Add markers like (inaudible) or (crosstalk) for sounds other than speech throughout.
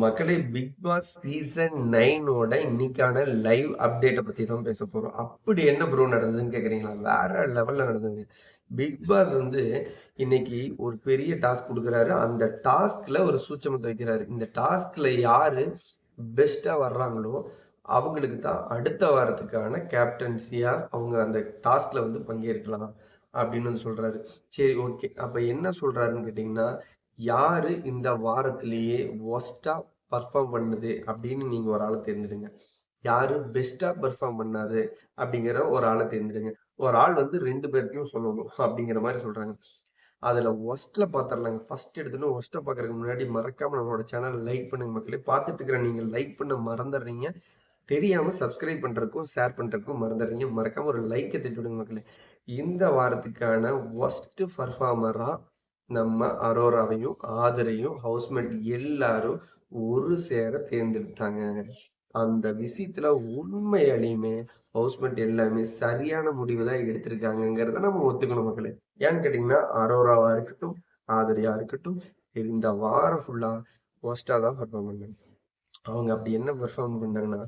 மக்களே big Boss season நைனோட இன்னைக்கான live அப்டேட்டை பத்தி தான் பேச போறோம். அப்படி என்ன ப்ரோ நடந்ததுன்னு கேக்குறீங்களா? வேற லெவல்ல நடந்தது பிக் பாஸ் வந்து இன்னைக்கு ஒரு பெரிய டாஸ்க் கொடுக்குறாரு. அந்த டாஸ்க்ல ஒரு சூச்சமத்தை வைக்கிறாரு. இந்த டாஸ்க்ல யாரு பெஸ்டா வர்றாங்களோ அவங்களுக்கு தான் அடுத்த வாரத்துக்கான கேப்டன்சியா அவங்க அந்த டாஸ்க்ல வந்து பங்கேற்கலாம் அப்படின்னு வந்து சொல்றாரு. சரி ஓகே அப்ப என்ன சொல்றாருன்னு கேட்டீங்கன்னா யாரு இந்த வாரத்திலேயே ஒஸ்டா பர்ஃபார்ம் பண்ணுது அப்படின்னு நீங்க ஒரு ஆளை தேர்ந்தெடுங்க. யாரு பெஸ்டா பெர்ஃபார்ம் பண்ணாது அப்படிங்கிற ஒரு ஆளை தேர்ந்தெடுங்க. ஒரு ஆள் வந்து ரெண்டு பேர்த்தையும் சொல்லணும் அப்படிங்கிற மாதிரி சொல்றாங்க. அதுல ஒஸ்ட்ல பாத்திரலாங்க. ஃபர்ஸ்ட் எடுத்துன்னு ஒஸ்ட்டை பாக்குறதுக்கு முன்னாடி மறக்காம நம்மளோட சேனல் லைக் பண்ணுங்க மக்களே. பார்த்துட்டு இருக்கிற நீங்க லைக் பண்ண மறந்துடுறீங்க. தெரியாம சப்ஸ்கிரைப் பண்றதுக்கும் ஷேர் பண்றதுக்கும் மறந்துடுறீங்க. மறக்காம ஒரு லைக்கை தட்டி விடுங்க மக்களே. இந்த வாரத்துக்கான ஒஸ்ட் பர்ஃபார்மரா நம்ம அரோராவையும் ஆதரையும் ஹவுஸ்மேட் எல்லாரும் ஒரு சேர தேர்ந்தெடுத்தாங்க. அந்த விஷயத்துல உண்மையாலையுமே ஹவுஸ்மேட் எல்லாமே சரியான முடிவு தான் எடுத்திருக்காங்கிறத நம்ம ஒத்துக்கணும் மக்களே. ஏன்னு கேட்டீங்கன்னா அரோராவா இருக்கட்டும் ஆதரியா இருக்கட்டும் இந்த வாரம் ஃபுல்லா ஒஸ்டா தான் பர்ஃபார்ம் பண்ணாங்க. அவங்க அப்படி என்ன பெர்ஃபார்ம் பண்ணாங்கன்னா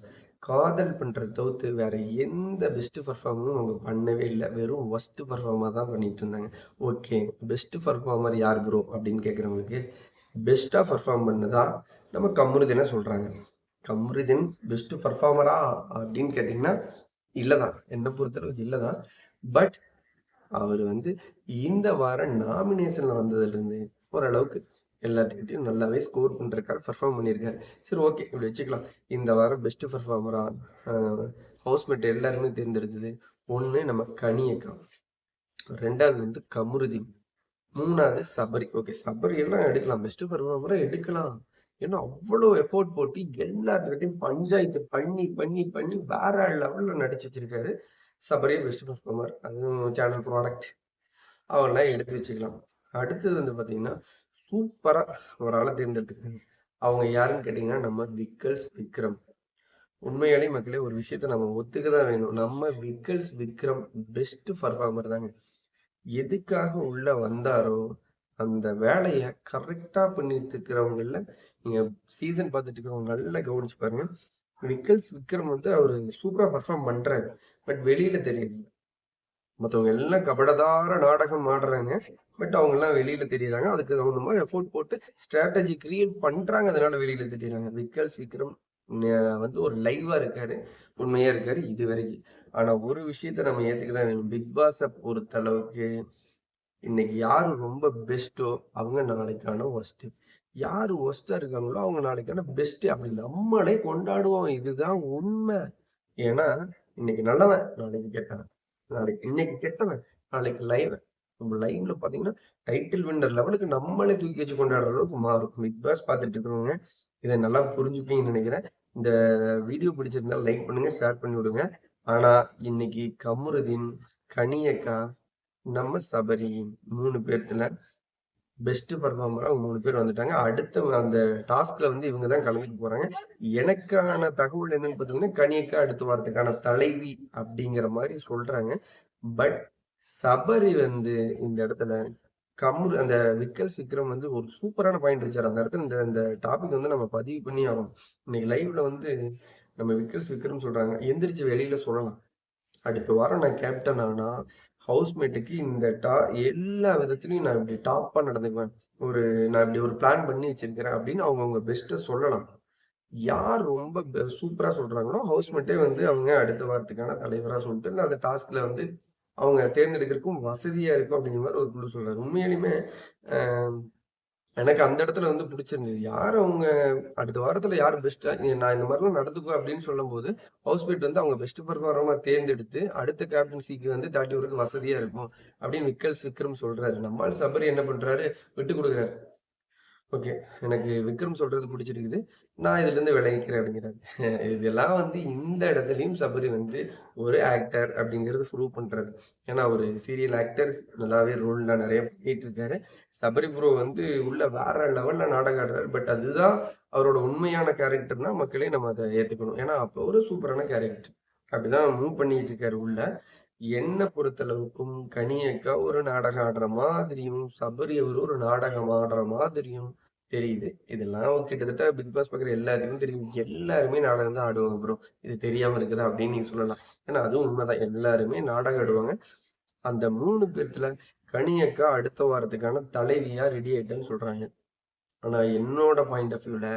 காதல் பண்ணுறத தவிர்த்து வேற எந்த பெஸ்ட் பர்ஃபார்மரும் அவங்க பண்ணவே இல்லை. வெறும் ஒஸ்ட் பர்ஃபார்மாக தான் பண்ணிட்டு இருந்தாங்க. ஓகே பெஸ்ட் பர்ஃபார்மர் யார் ப்ரோ அப்படின்னு கேட்குறவங்களுக்கு பெஸ்ட்டாக பர்ஃபார்ம் பண்ணதா நம்ம கம்ருதினை சொல்கிறாங்க கம்ருதின் பெஸ்ட் பர்ஃபார்மரா அப்படின்னு கேட்டிங்கன்னா இல்லை தான் என்னை பொறுத்தளவுக்கு இல்லை தான் பட் அவர் வந்து இந்த வாரம் நாமினேஷனில் வந்ததுலேருந்து ஓரளவுக்கு எல்லாத்துக்கிட்டையும் நல்லாவே ஸ்கோர் பண்ணிருக்காரு பர்ஃபார்ம் பண்ணியிருக்காரு சரி ஓகே இப்படி வச்சுக்கலாம். இந்த வாரம் பெஸ்ட் பர்ஃபார்மரா ஹவுஸ்மேட் எல்லாருமே தேர்ந்தெடுத்தது ஒன்று நம்ம கனியக்கா ரெண்டாவது வந்து கமுருதி. மூணாவது சபரி. ஓகே சபரி எல்லாம் எடுக்கலாம். பெஸ்ட் பர்ஃபார்மரா எடுக்கலாம். ஏன்னா அவ்வளோ எஃபோர்ட் போட்டு எல்லாத்துக்கிட்டையும் பஞ்சாயத்து பண்ணி பண்ணி பண்ணி வேற லெவலில் நடிச்சு வச்சிருக்காரு. சபரியே பெஸ்ட் பர்ஃபார்மர் அதுவும் சேனல் ப்ராடக்ட் அவெல்லாம் எடுத்து வச்சுக்கலாம். அடுத்தது வந்து பார்த்தீங்கன்னா சூப்பராக ஒரு ஆளை தேர்ந்தெடுத்துக்கோங்க அவங்க யாருன்னு கேட்டிங்கன்னா நம்ம விக்கல்ஸ் விக்ரம். உண்மையாலே மக்களே ஒரு விஷயத்த நம்ம ஒத்துக்க தான் வேணும். நம்ம விக்கல்ஸ் விக்ரம் பெஸ்ட் பர்ஃபார்மர் தாங்க. எதுக்காக உள்ள வந்தாரோ அந்த வேலையை கரெக்டாக பண்ணிட்டு இருக்கிறவங்கள நீங்க சீசன் பார்த்துட்டு இருக்கிறவங்க நல்லா கவனிச்சு பாருங்க. விக்கல்ஸ் விக்ரம் வந்து அவர் சூப்பரா பர்ஃபார்ம் பண்றாரு. பட் வெளியில தெரியுது மற்றவங்க எல்லாம் கபடதார நாடகம் ஆடுறாங்க. பட் அவங்க எல்லாம் வெளியில தெரியுறாங்க. அதுக்கு தகுந்த மாதிரி எஃபோர்ட் போட்டு ஸ்ட்ராட்டஜி கிரியேட் பண்றாங்க. அதனால வெளியில தெரியுறாங்க. விக்கல் சீக்கிரம் வந்து ஒரு லைவா இருக்காரு. உண்மையா இருக்காரு இது வரைக்கும். ஆனா ஒரு விஷயத்த நம்ம ஏத்துக்கலாம் பிக் பாஸை பொறுத்த அளவுக்கு இன்னைக்கு யாரு ரொம்ப பெஸ்ட்டோ அவங்க நாளைக்கான ஒஸ்ட் யாரு ஒஸ்டா இருக்காங்களோ அவங்க நாளைக்கான பெஸ்ட் அப்படி நம்மளே கொண்டாடுவோம். இதுதான் உண்மை. ஏன்னா இன்னைக்கு நல்லவன் நாளைக்கு கேட்டான் நாளைக்கு இன்னைக்கு கெட்டவன் நாளைக்கு லைவ் நம்ம லைவ்ல பாத்தீங்கன்னா டைட்டில் வின்னர் லெவலுக்கு நம்மளே தூக்கி வச்சு கொண்டாடுற அளவுக்கு மாறும். பிக் பாஸ் பார்த்துட்டு இருக்கிறவங்க இதை நல்லா புரிஞ்சுப்பீங்கன்னு நினைக்கிறேன். இந்த வீடியோ பிடிச்சிருந்தா லைக் பண்ணுங்க ஷேர் பண்ணி விடுங்க. ஆனா இன்னைக்கு கமருதீன் கனியக்கா நம்ம சபரி மூணு பேர்த்துல பெஸ்ட் பர்ஃபார்மராக மூணு பேர் வந்துட்டாங்க. அடுத்த அந்த டாஸ்க்ல வந்து இவங்க தான் கலந்துட்டு போறாங்க. எனக்கான தகவல் என்னன்னு பார்த்தீங்கன்னா கனியக்கா அடுத்த வாரத்துக்கான தலைவி அப்படிங்கிற மாதிரி சொல்றாங்க. பட் சபரி வந்து இந்த இடத்துல கம்ரு அந்த விக்கல் விக்ரம் வந்து ஒரு சூப்பரான பாயிண்ட் வச்சார் அந்த இடத்துல இந்த இந்த டாபிக் வந்து நம்ம பதிவு பண்ணி ஆகணும். இன்னைக்கு லைவ்ல வந்து நம்ம விக்கல்ஸ் விக்ரம் சொல்றாங்க. எந்திரிச்சு வெளியில சொல்லலாம். அடுத்த வாரம் நான் கேப்டன் ஆனா ஹவுஸ்மேட்டுக்கு இந்த டா எல்லா விதத்துலையும் நான் இப்படி டாப்பாக நடந்துக்குவேன். ஒரு நான் இப்படி ஒரு பிளான் பண்ணி வச்சிருக்கிறேன் அப்படின்னு அவங்க அவங்க பெஸ்ட்டை சொல்லலாம். யார் ரொம்ப சூப்பராக சொல்கிறாங்களோ ஹவுஸ்மேட்டே வந்து அவங்க அடுத்த வாரத்துக்கான தலைவராக சொல்லிட்டு இல்லை அந்த டாஸ்கில் வந்து அவங்க தேர்ந்தெடுக்கிறதுக்கும் வசதியாக இருக்கும் அப்படிங்கிற மாதிரி ஒரு குழு சொல்கிறாரு உண்மையிலுமே எனக்கு அந்த இடத்துல வந்து பிடிச்சிருந்தது. யார் அவங்க அடுத்த வாரத்துல யார் பெஸ்டா நான் இந்த மாதிரிலாம் நடந்துக்குவேன் அப்படின்னு சொல்லும் போது ஹவுஸ்மேட் வந்து அவங்க பெஸ்ட் பர்ஃபார்மரா தேர்ந்தெடுத்து அடுத்த கேப்டன்சிக்கு வந்து தேர்ட்டி ஒருக்கு வசதியா இருக்கும் அப்படின்னு விக்கல் சிக்ரம் சொல்றாரு. நம்மால் சபரி என்ன பண்றாரு? விட்டு கொடுக்குறாரு. ஓகே எனக்கு விக்ரம் சொல்றது பிடிச்சிருக்குது. நான் இதுல இருந்து விளங்கிக்கிறேன் அப்படிங்கிறாரு. (laughs) இதெல்லாம் வந்து இந்த இடத்துலயும் சபரி வந்து ஒரு ஆக்டர் அப்படிங்கிறது ப்ரூவ் பண்றாரு. ஏன்னா ஒரு சீரியல் ஆக்டர் நல்லாவே ரோல்லாம் நிறைய பண்ணிட்டு இருக்காரு சபரி ப்ரோ வந்து உள்ள வேற லெவல்ல நாடகம் ஆடுறாரு. பட் அதுதான் அவரோட உண்மையான கேரக்டர்னா மக்களே நம்ம அதை ஏத்துக்கணும். ஏன்னா அப்போ ஒரு சூப்பரான கேரக்டர் அப்படிதான் மூவ் பண்ணிட்டு இருக்காரு உள்ள. என்னை பொறுத்தளவுக்கும் கனியக்கா ஒரு நாடகம் ஆடுற மாதிரியும் சபரி அவர் ஒரு நாடகம் ஆடுற மாதிரியும் தெரியுது. இதெல்லாம் கிட்டத்தட்ட பிக் பாஸ் பார்க்குற எல்லாத்துக்கும் தெரியும். எல்லாருமே நாடகம் தான் ஆடுவாங்க ப்ரோ இது தெரியாம இருக்குதா அப்படின்னு நீங்க சொல்லலாம். ஏன்னா அதுவும் உண்மைதான். எல்லாருமே நாடகம் ஆடுவாங்க. அந்த மூணு பேர்த்துல கனியக்கா அடுத்த வாரத்துக்கான தலைவியா ரெடி ஆயிட்டேன்னு சொல்றாங்க. ஆனா என்னோட பாயிண்ட் ஆஃப் வியூல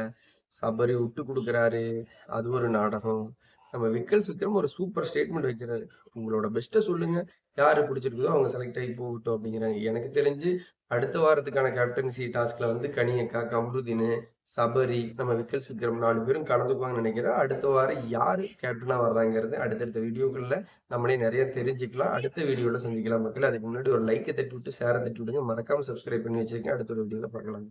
சபரி விட்டு கொடுக்குறாரு. அது ஒரு நாடகம். நம்ம விக்கல் விக்ரம் ஒரு சூப்பர் ஸ்டேட்மெண்ட் வைக்கிறாரு. உங்களோட பெஸ்ட்டை சொல்லுங்க. யாரு பிடிச்சிருக்குதோ அவங்க செலக்ட் ஆகி போகட்டும் அப்படிங்கிறாங்க. எனக்கு தெரிஞ்சு அடுத்த வாரத்துக்கான கேப்டன்சி டாஸ்க்ல வந்து கனியக்கா கமருதீன் சபரி நம்ம விக்கல் விக்ரம் நாலு பேரும் கலந்துக்குவாங்கன்னு நினைக்கிறேன். அடுத்த வாரம் யாரு கேப்டனா வர்றாங்கிறது அடுத்தடுத்த வீடியோக்கள்ல நம்மளே நிறைய தெரிஞ்சுக்கலாம். அடுத்த வீடியோல சந்திக்கலாம் மக்கள். அதுக்கு முன்னாடி ஒரு லைக்கை தட்டி விட்டு ஷேரை தட்டி விடுங்க. மறக்காம சப்ஸ்கிரைப் பண்ணி வச்சிருக்கேன் அடுத்த ஒரு வீடியோல பார்க்கலாம்.